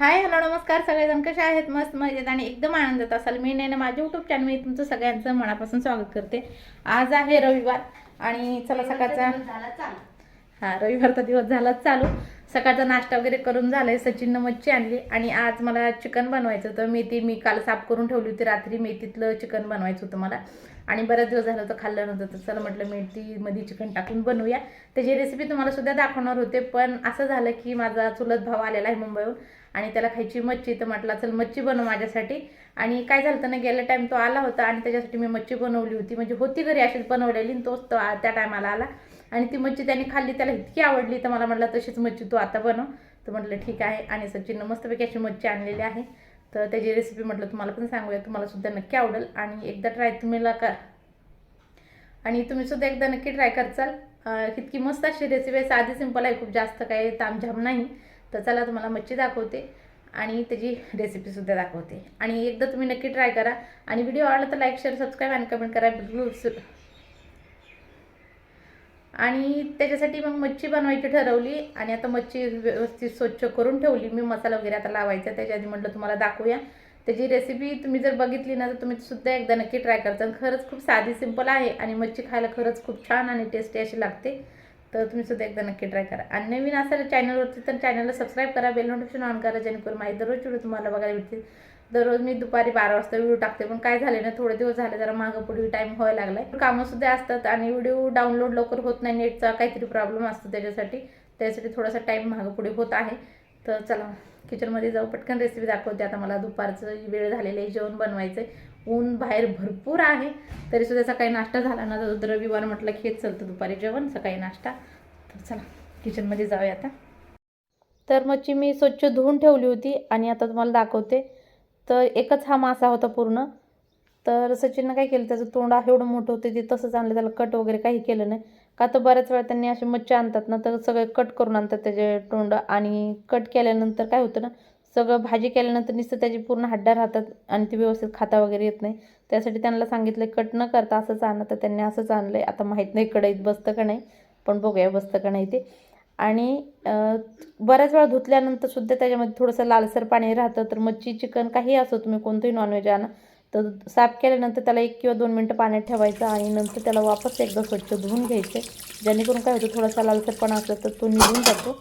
Hi hello नमस्कार. सगळेजण कसे आहेत? मस्त मजेत आणि एकदम आनंदात असाल. मी नाही माझ्या युट्यूब चॅनल मी तुमचं सगळ्यांचं मनापासून स्वागत करते. आज आहे रविवार आणि चला सकाळचा हा रविवारचा दिवस झालाच चालू. सकाळचा नाश्ता वगैरे करून झालाय. सचिननं मच्छी आणली आणि आज मला चिकन बनवायचं होतं. मेथी मी काल साफ करून ठेवली होती. रात्री मेथीतलं चिकन बनवायचं होतं मला. आणि बरेच दिवस झालं होतं खाल्लं नव्हतं. तर चला म्हटलं मेथीमध्ये चिकन टाकून बनवूया. त्याची रेसिपी तुम्हाला सुद्धा दाखवणार होते. पण असं झालं की माझा चुलत भाव आलेला आहे मुंबईहून. आणि त्याला खायची मच्छी तर म्हटलं चल मच्छी बनव माझ्यासाठी. आणि काय झालं होतं ना गेल्या टाइम तो आला होता आणि त्याच्यासाठी मी मच्छी बनवली होती. म्हणजे होती घरी अशीच बनवलेली आणि तोच तो त्या टायमाला आला. आणि ती मच्छी त्याने खाल्ली त्याला इतकी आवडली तर मला म्हटलं तशीच मच्छी तू आता बनव. तर म्हटलं ठीक आहे. आणि सचिननं मस्तपैकी अशी मच्छी आणलेली आहे. तर त्याची रेसिपी म्हटलं तुम्हाला पण सांगूया तुम्हाला सुद्धा नक्की आवडेल. आणि एकदा ट्राय तुम्ही ला कर. आणि तुम्ही सुद्धा एकदा नक्की ट्राय करचाल इतकी मस्त अशी रेसिपी आहे. साधी सिंपल आहे खूप जास्त काही तामझाम नाही. तर चला तुम्हाला मच्छी दाखवते आणि त्याची रेसिपीसुद्धा दाखवते. आणि एकदा तुम्ही नक्की ट्राय करा. आणि व्हिडिओ आवडला तर लाईक शेअर सबस्क्राईब आणि कमेंट करा. बिलकुल आणि त्याच्यासाठी मग मच्छी बनवायची ठरवली आणि आता मच्छी व्यवस्थित स्वच्छ करून ठेवली. मी मसाला वगैरे आता लावायचा. त्याच्या आधी म्हटलं तुम्हाला दाखवूया. त्याची रेसिपी तुम्ही जर बघितली ना तर तुम्ही सुद्धा एकदा नक्की ट्राय करता. खरंच खूप साधी सिंपल आहे. आणि मच्छी खायला खरंच खूप छान आणि टेस्टी अशी लागते. तर तुम्ही सुद्धा एकदा नक्की ट्राय करा. आणि नवीन असेल चॅनलवरती तर चॅनलला सबस्क्राईब करा बेल नोटिफिकेशन ऑन करा जेणेकरून माझी दररोज व्हिडिओ तुम्हाला बघायला भेटतील. दररोज मी दुपारी बारा वाजता व्हिडिओ टाकते पण काय झाले ना थोडे दिवस झाले जरा मागं पुढे टाईम व्हायला लागलाय. कामं सुद्धा असतात आणि व्हिडिओ डाउनलोड लवकर होत नाही नेटचा काहीतरी प्रॉब्लेम असतो त्याच्यासाठी. त्यासाठी थोडासा टाईम मागं पुढे होत आहे. तर चला किचनमध्ये जाऊ पटकन रेसिपी दाखवते. आता मला दुपारचं वेळ झालेलं आहे जेवण बनवायचं आहे ऊन बाहेर भरपूर आहे. तरी सुद्धा सकाळी नाश्ता झाला ना तर रविवार म्हटलं की हेच चालतं दुपारी जेवण सकाळी नाश्ता. तर चला किचनमध्ये जाऊया आता. तर मच्छी मी स्वच्छ धुवून ठेवली होती आणि आता तुम्हाला दाखवते. तर एकच हा मासा होता पूर्ण. तर सचिननं काय केलं त्याचं तोंड एवढं मोठं होतं ते तसंच आणलं त्याला कट वगैरे काही केलं नाही. का तर बऱ्याच वेळा त्यांनी असे मच्छी आणतात ना तर सगळे कट करून आणतात त्याचे तोंड. आणि कट केल्यानंतर काय होतं ना सगळं भाजी केल्यानंतर नुसतं त्याची पूर्ण हड्डा राहतात आणि ती व्यवस्थित खाता वगैरे येत नाही. त्यासाठी त्यांना सांगितलं कट न करता असंच आणलं तर त्यांनी असंच आणलं आहे आता माहीत नाही कढईत बसतं का नाही पण बघूया बसतं का नाही ते. आणि बऱ्याच वेळा धुतल्यानंतर सुद्धा त्याच्यामध्ये थोडंसं लालसर पाणी राहतं. तर मच्छी चिकन काही असो तुम्ही कोणतंही नॉनव्हेज आणा. तर साफ केल्यानंतर त्याला एक किंवा दोन मिनटं पाण्यात ठेवायचं आणि नंतर त्याला वापस एकदा स्वच्छ धुवून घ्यायचं. जेणेकरून काय होतं थोडासा लालसरपणा असला तर तो निघून जातो.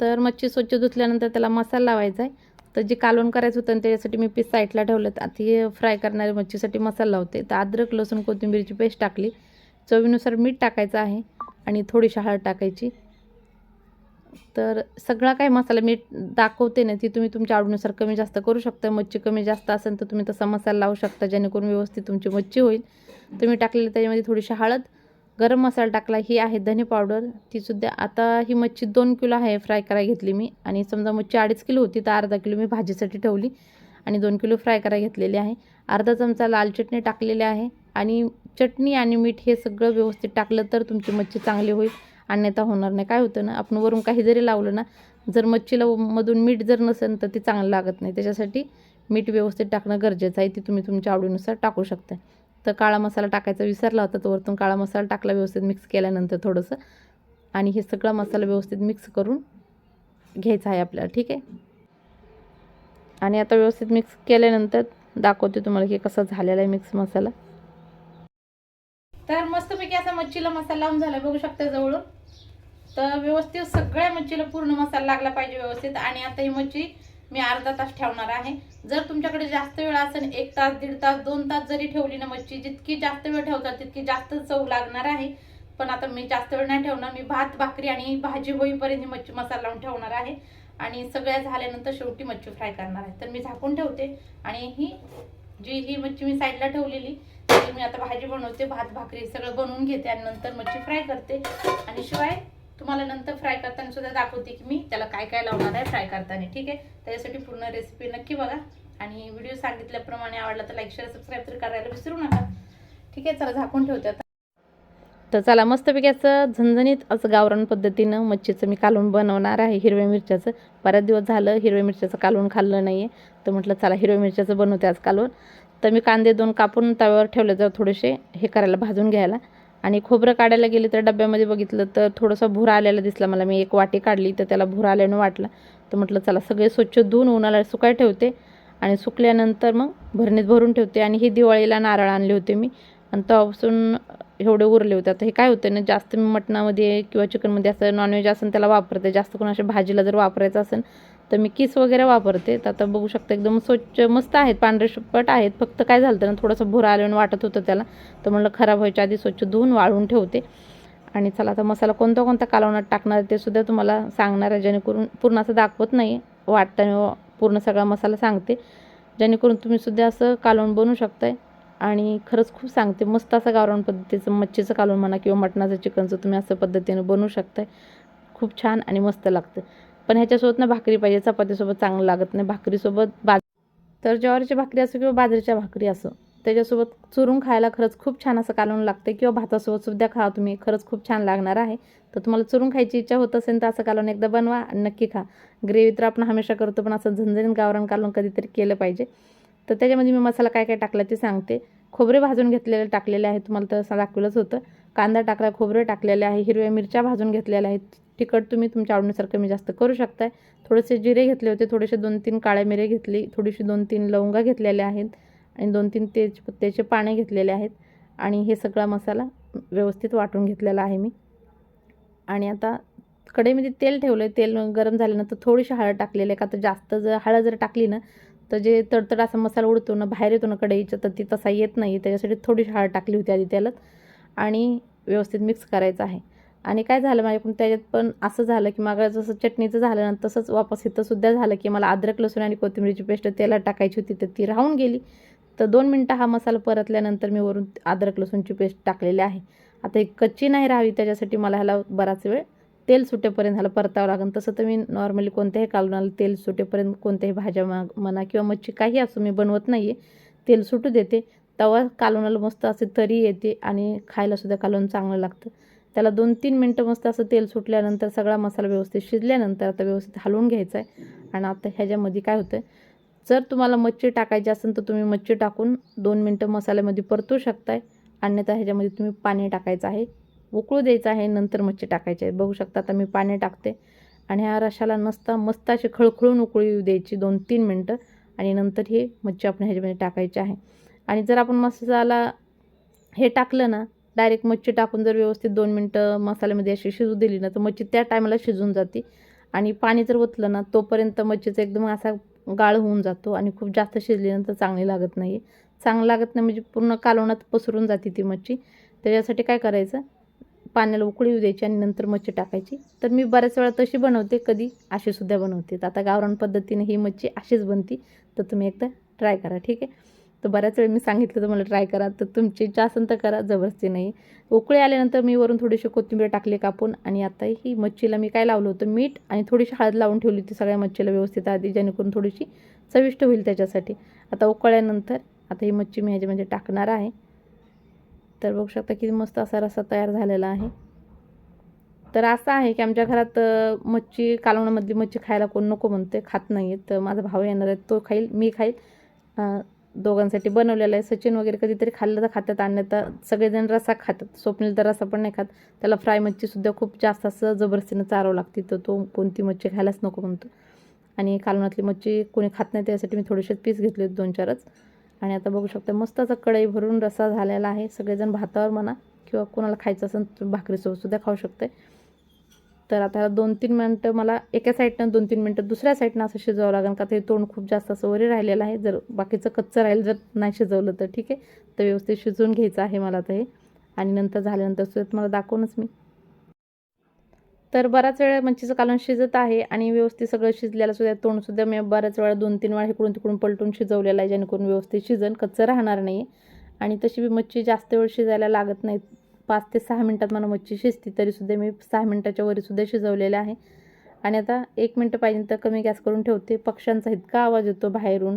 तर मच्छी स्वच्छ धुतल्यानंतर त्याला मसाला लावायचा आहे. तर जे कालवण करायचं होतं त्याच्यासाठी मी पीस साईडला ठेवलं तर आता फ्राय करणाऱ्या मच्छीसाठी मसाला लावते. तर अद्रक लसूण कोथिंबीरची पेस्ट टाकली. चवीनुसार मीठ टाकायचं आहे आणि थोडीशी हळद टाकायची. तर सगळा काय मसाला मी दाखवते ना ती तुम्ही तुमच्या आवडीनुसार कमी जास्त करू शकता. मच्छी कमी जास्त असेल तर तुम्ही तसा मसाला लावू शकता जेणेकरून व्यवस्थित तुमची मच्छी होईल. तुम्ही टाकलेली त्याच्यामध्ये थोडीशी हळद. गरम मसाला टाकला ही आहे धने पावडर. तीसुद्धा आता ही मच्छी दोन किलो आहे फ्राय करायला घेतली मी. आणि समजा मच्छी अडीच किलो होती तर अर्धा किलो मी भाजीसाठी ठेवली आणि दोन किलो फ्राय करायला घेतलेली आहे. अर्धा चमचा लाल चटणी टाकलेली आहे आणि चटणी आणि मीठ हे सगळं व्यवस्थित टाकलं तर तुमची मच्छी चांगली होईल. अन्यथा होणार नाही. काय होतं ना आपण वरून काही जरी लावलं ना जर मच्छीला मधून मीठ जर नसेल तर ती चांगलं लागत नाही. त्याच्यासाठी मीठ व्यवस्थित टाकणं गरजेचं आहे. ती तुम्ही तुमच्या आवडीनुसार टाकू शकता. तर काळा मसाला टाकायचा विसरला होता तो वरतून काळा मसाला टाकला व्यवस्थित मिक्स केल्यानंतर थोडंसं. आणि हे सगळा मसाला व्यवस्थित मिक्स करून घ्यायचा आहे आपल्याला ठीक आहे? आणि आता व्यवस्थित मिक्स केल्यानंतर दाखवते तुम्हाला की कसा झालेला आहे मिक्स मसाला. तर मस्तपैकी असा मच्छीला मसाला लावून झाला बघू शकता जवळून. तर व्यवस्थित सगळ्या मच्छीला पूर्ण मसाला लागला पाहिजे व्यवस्थित. आणि आता ही मच्छी मी अर्धा तास ठेवणार आहे. जर तुमच्याकडे जास्त वेळ असेल एक तास दीड तास दोन तास जरी ठेवली ना मच्छी जितकी जास्त वेळ ठेवतात तितकी जास्त चव लागणार आहे. पण आता मी जास्त वेळ नाही ठेवणार. मी भात भाकरी आणि भाजी होईपर्यंत ही मच्छी मसाला लावून ठेवणार आहे. आणि सगळ्या झाल्यानंतर शेवटी मच्छी फ्राय करणार आहे. तर मी झाकून ठेवते. आणि ही जी ही मच्छी मी साईडला ठेवलेली मी आता भाजी बनवते. भात भाकरी सगळं बनवून घेते आणि नंतर मच्छी फ्राय करते. आणि शिवाय तुम्हाला नंतर फ्राय करताना सुद्धा दाखवते की मी त्याला काय काय लावणार आहे फ्राय करताना ठीक आहे? त्याच्यासाठी पूर्ण रेसिपी नक्की बघा. आणि व्हिडिओ सांगितल्याप्रमाणे आवडला तर लाईक शेअर सबस्क्राईब तर करायला विसरू नका. ठीक आहे चला झाकून ठेवते आता. तर चला मस्तपैकी असं झणझणीत असं गावरान पद्धतीनं मच्छीचं मी कालवण बनवणार आहे हिरव्या मिरच्याचं. बऱ्याच दिवस झालं हिरव्या मिरच्याचं कालवण खाल्लं नाही आहे तर म्हटलं चला हिरव्या मिरच्याचं बनवते आज कालवण तर मी कांदे दोन कापून तव्यावर ठेवले जर थोडेसे हे करायला भाजून घ्यायला. आणि खोबरं काढायला गेले तर डब्यामध्ये बघितलं तर थोडंसं भुरा आलेला दिसला मला. मी एक वाटी काढली तर त्याला भुरा आल्यानं वाटला. तर म्हटलं चला सगळे स्वच्छ धुवून उन्हाला सुकाय ठेवते आणि सुकल्यानंतर मग भरणीत भरून ठेवते. आणि ही दिवाळीला नारळ आणले होते मी. आणि तेव्हापासून एवढे उरले होते. आता हे काय होतं ना जास्त मी मटणामध्ये किंवा चिकनमध्ये असं नॉनव्हेज असेल त्याला वापरते. जास्त कोण अशा भाजीला जर वापरायचं असेल तर मी किस वगैरे वापरते. तर आता बघू शकता एकदम स्वच्छ मस्त आहेत. पांढरे शुपट आहेत. फक्त काय झालं ना थोडंसं भुरा आल्यानं वाटत होतं त्याला. तर म्हणलं खराब व्हायच्या आधी स्वच्छ धुवून वाळून ठेवते. आणि चला आता मसाला कोणता कोणता कालवणात टाकणार आहे ते सुद्धा तुम्हाला सांगणार आहे. जेणेकरून पूर्ण असं दाखवत नाही. वाटताना पूर्ण सगळा मसाला सांगते. जेणेकरून तुम्ही सुद्धा असं कालवण बनवू शकताय. आणि खरंच खूप सांगते मस्त असं गावरान पद्धतीचं मच्छीचं कालवण म्हणा किंवा मटणाचं चिकनचं तुम्ही असं पद्धतीनं बनवू शकताय खूप छान आणि मस्त लागतं. पण ह्याच्यासोबत ना भाकरी पाहिजे चपातीसोबत चांगलं लागत नाही भाकरीसोबत बाज तर ज्वारीची भाकरी असो किंवा बाजरीच्या भाकरी असो त्याच्यासोबत चुरून खायला खरंच खूप छान असं कालवण लागते किंवा भातासोबत सुद्धा खा तुम्ही खरंच खूप छान लागणार आहे. तर तुम्हाला चुरून खायची इच्छा होत असेल तर असं कालवण एकदा बनवा आणि नक्की खा. ग्रेव्ही तर आपण हमेशा करतो पण असं झणझणीत गावरान कालवण कधीतरी केलं पाहिजे. तर त्याच्यामध्ये मी मसाला काय काय टाकला ते सांगते. खोबरे भाजून घेतलेले टाकलेले आहे तुम्हाला तर दाखवलंच होतं. कांदा टाकला खोबरे टाकलेले आहे हिरव्या मिरच्या भाजून घेतलेल्या आहेत. तिखट तुम्ही तुमच्या आवडीनुसार कमी जास्त करू शकताय. थोडेसे जिरे घेतले होते थोडेसे दोन तीन काळ्या मिरे घेतली थोडीशी दोन तीन लवंगा घेतलेल्या आहेत आणि दोन तीन तेजपत्त्याचे पाने घेतलेले आहेत. आणि हे सगळा मसाला व्यवस्थित वाटून घेतलेला आहे मी. आणि आता कढईमध्ये तेल ठेवलं आहे तेल गरम झाल्यानंतर थोडीशी हळद टाकलेली आहे का तर जास्त जर हळद जर टाकली ना तर जे तडतड असा मसाला उडतो ना बाहेर येतो ना कढईचं तर ती तसा येत नाही. त्याच्यासाठी थोडीशी हळद टाकली होती आधी त्याला आणि व्यवस्थित मिक्स करायचं आहे. आणि काय झालं माझ्याकडून त्याच्यात पण असं झालं की मागं जसं चटणीचं झालं ना तसंच वापस इथं सुद्धा झालं की मला अद्रक लसूण आणि कोथिंबीरची पेस्ट तेलात टाकायची होती तर ती राहून गेली. तर दोन मिनटं हा मसाला परतल्यानंतर मी वरून अद्रक लसूणची पेस्ट टाकलेली आहे. आता एक कच्ची नाही राहावी त्याच्यासाठी मला ह्याला बराच वेळ तेल सुटेपर्यंत ह्याला परतावं लागेल तसं तर मी नॉर्मली कोणत्याही कालवणाला तेल सुटेपर्यंत कोणत्याही भाज्या म्हणा किंवा मच्छी काही असो मी बनवत नाही आहे तेल सुटू देते. तवा कालवणाला मस्त असे तरी येते आणि खायलासुद्धा कालवण चांगलं लागतं. त्याला दोन तीन मिनटं मस्त असं तेल सुटल्यानंतर सगळा मसाला व्यवस्थित शिजल्यानंतर आता व्यवस्थित हलवून घ्यायचा आहे आणि आता ह्याच्यामध्ये काय होतं? जर तुम्हाला मच्छी टाकायची असेल तर तुम्ही मच्छी टाकून दोन मिनटं मसाल्यामध्ये परतू शकताय. अन्यथा ह्याच्यामध्ये तुम्ही पाणी टाकायचं आहे. उकळू द्यायचं आहे नंतर मच्छी टाकायची आहे. बघू शकता आता मी पाणी टाकते. आणि ह्या रशाला नसता मस्त अशी खळखळून उकळी येऊ द्यायची दोन तीन मिनटं. आणि नंतर हे मच्छी आपण ह्याच्यामध्ये टाकायची आहे. आणि जर आपण मसाला हे टाकलं ना डायरेक्ट मच्छी टाकून जर व्यवस्थित दोन मिनटं मसाल्यामध्ये अशी शिजू दिली ना तर मच्छी त्या टायमाला शिजून जाते. आणि पाणी जर ओतलं ना तोपर्यंत मच्छीचा एकदम असा गाळ होऊन जातो आणि खूप जास्त शिजल्यानंतर चांगली लागत नाही चांगलं लागत नाही म्हणजे पूर्ण कालवणात पसरून जाते ती मच्छी. त्याच्यासाठी काय करायचं? पाण्याला उकळी येऊ द्यायची आणि नंतर मच्छी टाकायची. तर मी बऱ्याच वेळा तशी बनवते कधी अशीसुद्धा बनवते. तर आता गावरान पद्धतीने ही मच्छी अशीच बनती. तर तुम्ही एकदा ट्राय करा ठीक आहे? तर बऱ्याच वेळ मी सांगितलं तर मला ट्राय करा. तर तुमची इच्छा असेल तर करा जबरदस्ती नाही. उकळी आल्यानंतर मी वरून थोडीशी कोथिंबीर टाकली कापून आणि आता ही मच्छीला मी काय लावलं होतं मीठ आणि थोडीशी हळद लावून ठेवली होती सगळ्या मच्छीला व्यवस्थित आधी जेणेकरून थोडीशी चविष्ट होईल त्याच्यासाठी. आता उकळल्यानंतर आता ही मच्छी मी ह्याच्यामध्ये टाकणार आहे. तर बघू शकता किती मस्त असा रस्सा तयार झालेला आहे. तर असं आहे की आमच्या घरात मच्छी कालवणामधली मच्छी खायला कोण नको म्हणते खात नाही तर माझा भाऊ येणार आहे तो खाईल मी खाईल. दोघांसाठी बनवलेलं आहे. सचिन वगैरे कधीतरी खाल्लं तर खातात अन्यथा सगळेजण रसा खातात. स्वप्नील तर रसा पण नाही खात. त्याला फ्राय मच्छीसुद्धा खूप जास्त असं जबरदस्तीनं चारावं लागते तर तो कोणती मच्छी खायलाच नको म्हणतो. आणि कालवणातली मच्छी कोणी खात नाही त्यासाठी मी थोडेसे पीस घेतले दोन चारच आणि आता बघू शकता मस्त असा कढई भरून रसा झालेला आहे. सगळेजण भातावर म्हणा किंवा कोणाला खायचं असेल तर भाकरीसोबतसुद्धा खाऊ शकते. तर आता दोन तीन मिनटं मला एका साईडनं दोन तीन मिनटं दुसऱ्या साईडनं असं शिजवावं लागेल का ते तोंड खूप जास्त असं वरी राहिलेलं आहे. जर बाकीचं कच्चं राहील जर नाही शिजवलं तर ठीक आहे. तर व्यवस्थित शिजवून घ्यायचं आहे मला ते हे. आणि नंतर झाल्यानंतर सुद्धा तुम्हाला दाखवूनच मी. तर बराच वेळा मच्छीचं कालवण शिजत आहे आणि व्यवस्थित सगळं शिजलेलं सुद्धा तोंडसुद्धा मी बऱ्याच वेळा दोन तीन वेळा इकडून तिकडून पलटून शिजवलेलं आहे जेणेकरून व्यवस्थित शिजन. कच्चं राहणार नाही. आणि तशी बी मच्छी जास्त वेळ शिजायला लागत नाही पाच ते सहा मिनटात मला मच्छी शिजते तरीसुद्धा मी सहा मिनटाच्या वरीसुद्धा शिजवलेलं आहे. आणि आता एक मिनटं पाहिजे तर कमी गॅस करून ठेवते. पक्ष्यांचा इतका आवाज येतो बाहेरून.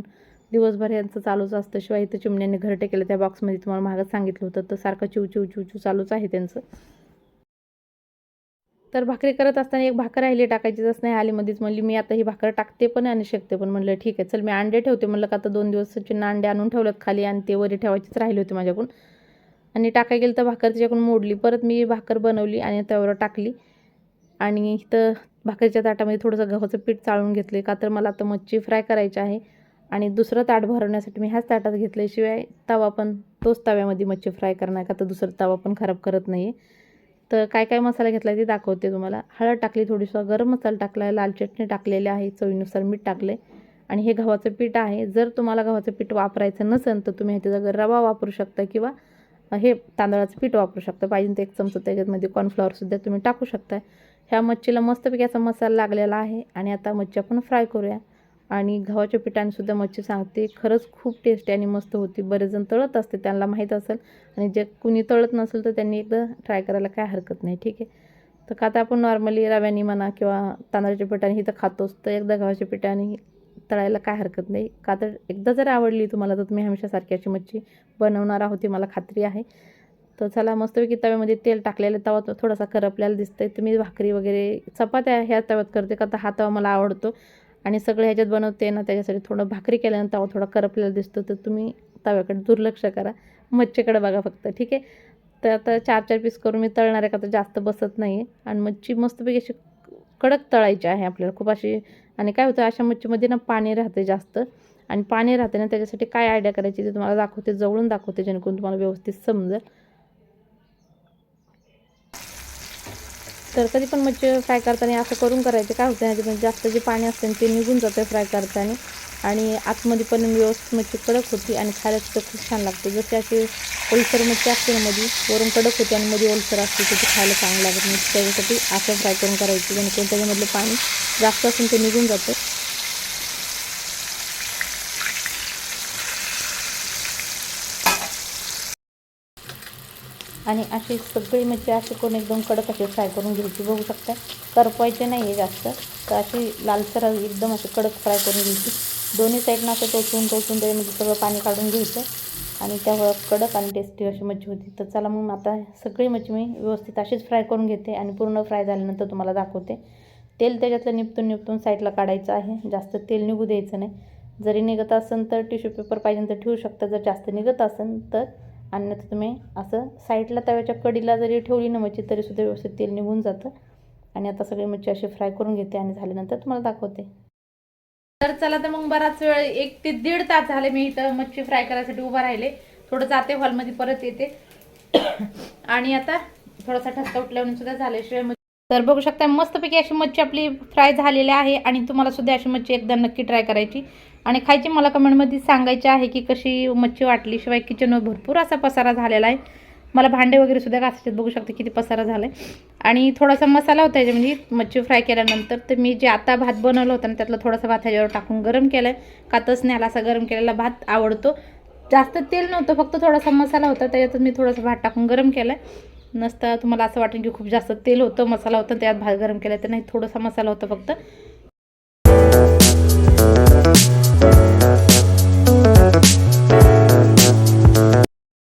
दिवसभर यांचं चालूच असतं. शिवाय इथं चिमण्यांनी घरटे केलं त्या बॉक्समध्ये तुम्हाला मागच सांगितलं होतं तर सारखं चिव चिव चिव चिव चालूच आहे त्यांचं. तर भाकरी करत असताना एक भाकर राहिली टाकायचीच नाही आली मध्येच म्हणली मी आता ही भाकर टाकते पण आणि शकते पण. म्हणलं ठीक आहे चल मी अंडे ठेवते. म्हणलं का आता दोन दिवस चिन्ह अंडे आणून ठेवलेत खाली आणि ते वरी ठेवायचीच राहिली होती माझ्याकडून. आणि टाकाय गेलं तर भाकर तिच्याकडून मोडली. परत मी भाकर बनवली आणि त्यावर टाकली. आणि इथं भाकरीच्या ताटामध्ये थोडंसं गव्हाचं पीठ चाळून घेतले. का तर मला आता मच्छी फ्राय करायची आहे आणि दुसरं ताट भरवण्यासाठी मी ह्याच ताटात घेतल्याशिवाय तवा पण तोच तव्यामध्ये मच्छी फ्राय करणार का तर दुसरं तवा पण खराब करत नाही आहे तर काय काय मसाला घेतला ते दाखवते तुम्हाला. हळद टाकली थोडीसं गरम मसाला टाकला आहे लाल चटणी टाकलेली आहे चवीनुसार मीठ टाकले आणि हे गव्हाचं पीठ आहे. जर तुम्हाला गव्हाचं पीठ वापरायचं नसेल तर तुम्ही ह्याच्या जागी रवा वापरू शकता किंवा हे तांदळाचं पीठ वापरू शकता. पाहिजे तर एक चमचा त्याच्यामध्ये कॉर्नफ्लॉवरसुद्धा तुम्ही टाकू शकता. ह्या मच्छीला मस्तपैकी असा मसाला लागलेला आहे. आणि आता मच्छी आपण फ्राय करूया. आणि गव्हाच्या पिठानेसुद्धा मच्छी सांगते. खरंच खूप टेस्टी आणि मस्त होती. बरेच जण तळत असते त्यांना माहीत असेल. आणि जे कुणी तळत नसेल तर त्यांनी एकदा ट्राय करायला काय हरकत नाही. ठीक आहे? तर का आता आपण नॉर्मली रव्याने म्हणा किंवा तांदळाच्या पिठाने ही तर खातोच तर एकदा गव्हाच्या पिठाने तळायला काय हरकत नाही. का तर एकदा जर आवडली तुम्हाला तर तुम्ही हमेशा सारखी अशी मच्छी बनवणार आहोत ही मला खात्री आहे. तर चला मस्तपैकी तव्यामध्ये तेल टाकलेलं तवा थोडासा करपल्याला दिसतंय. आहे तुम्ही भाकरी वगैरे चपात्या ह्या तव्यात करते का? तर हा तवा मला आवडतो. आणि सगळं ह्याच्यात बनवते ना त्याच्यासाठी थोडं भाकरी केल्यानंतर तवा थोडा करपलेला दिसतो तर तुम्ही तव्याकडे दुर्लक्ष करा. मच्छीकडे बघा फक्त ठीक आहे? तर आता चार चार पीस करून मी तळणार आहे का तर जास्त बसत नाही आहे आणि मच्छी मस्तपैकी अशी कडक तळायची आहे आपल्याला खूप अशी आणि काय होतं अशा मच्छीमध्ये ना पाणी राहते जास्त. आणि पाणी राहते ना त्याच्यासाठी काय आयडिया करायची ते तुम्हाला दाखवते जवळून दाखवते जेणेकरून तुम्हाला व्यवस्थित समजेल. तर कधी पण मच्छी फ्राय करताना असं करून करायचं. काय होतं ह्याच्यामध्ये जास्त जे पाणी असतं ते निघून जातं फ्राय करताना. आणि आतमध्ये पण व्यवस्थित मच्छी कडक होती आणि खायला सुद्धा खूप छान लागते. जशी अशी ओलसर मच्छी असते ना मध्ये वरून कडक होते आणि मध्ये ओलसर असते तर खायला चांगलं लागत. नाही त्याच्यासाठी असं फ्राय करून करायची जेणेकरून त्याच्यामधलं पाणी जास्त असून ते निघून जातं. आणि अशी सगळी मच्छी अशी करून एकदम कडक अशी फ्राय करून घ्यायची बघू शकता. करपवायचे नाही आहे जास्त. तर अशी लालसर एकदम अशी कडक फ्राय करून घ्यायची. दोन्ही साईडनं असं टोचून टोचून त्याच्यामध्ये सगळं पाणी काढून घ्यायचं. आणि त्यामुळं कडक आणि टेस्टी अशी मच्छी होती. तर चला मग आता सगळी मच्छी मी व्यवस्थित अशीच फ्राय करून घेते आणि पूर्ण फ्राय झाल्यानंतर तुम्हाला दाखवते. तेल त्याच्यातलं निपटून निपटून साईडला काढायचं आहे. जास्त तेल निघू द्यायचं नाही. जरी निघत असेल तर टिश्यू पेपर पाहिजे तर ठेवू शकता. जर जास्त निघत असेल तर आणि नंतर तुम्ही असं साईडला तव्याच्या कडीला जरी ठेवली ना मच्छी तरीसुद्धा व्यवस्थित तेल निघून जातं. आणि आता सगळी मच्छी अशी फ्राय करून घेते आणि झाल्यानंतर तुम्हाला दाखवते. तर चला तर मग बराच वेळ एक ते दीड तास झाले मी इथं मच्छी फ्राय करायसाठी उभा राहिले. थोडं जाते हॉलमध्ये परत येते. आणि आता थोडासा ठसका उठल्यावर सुद्धा झाल्याशिवाय तर बघू शकता मस्तपैकी अशी मच्छी आपली फ्राय झालेली आहे आणि तुम्हाला सुद्धा अशी मच्छी एकदा नक्की ट्राय करायची. आणि खायची मला कमेंटमध्ये सांगायची आहे की कशी मच्छी वाटली शिवाय किचनवर भरपूर असा पसारा झालेला आहे. मला भांडे वगैरे सुद्धा घासायचे बघू शकते किती पसारा झाला आहे आणि थोडासा मसाला होता याच्यामध्ये मच्छी फ्राय केल्यानंतर तर मी जे आता भात बनवलं होतं ना त्यातला थोडासा भात ह्याच्यावर टाकून गरम केला आहे कातच न्याला असा गरम केलेला भात आवडतो. जास्त तेल नव्हतं फक्त थोडासा मसाला होता त्याच्यातच मी थोडासा भात टाकून गरम केला आहे नसता तुम्हाला असं वाटेल की खूप जास्त तेल होतं मसाला होता त्यात भात गरम केला तर नाही थोडासा मसाला होता फक्त.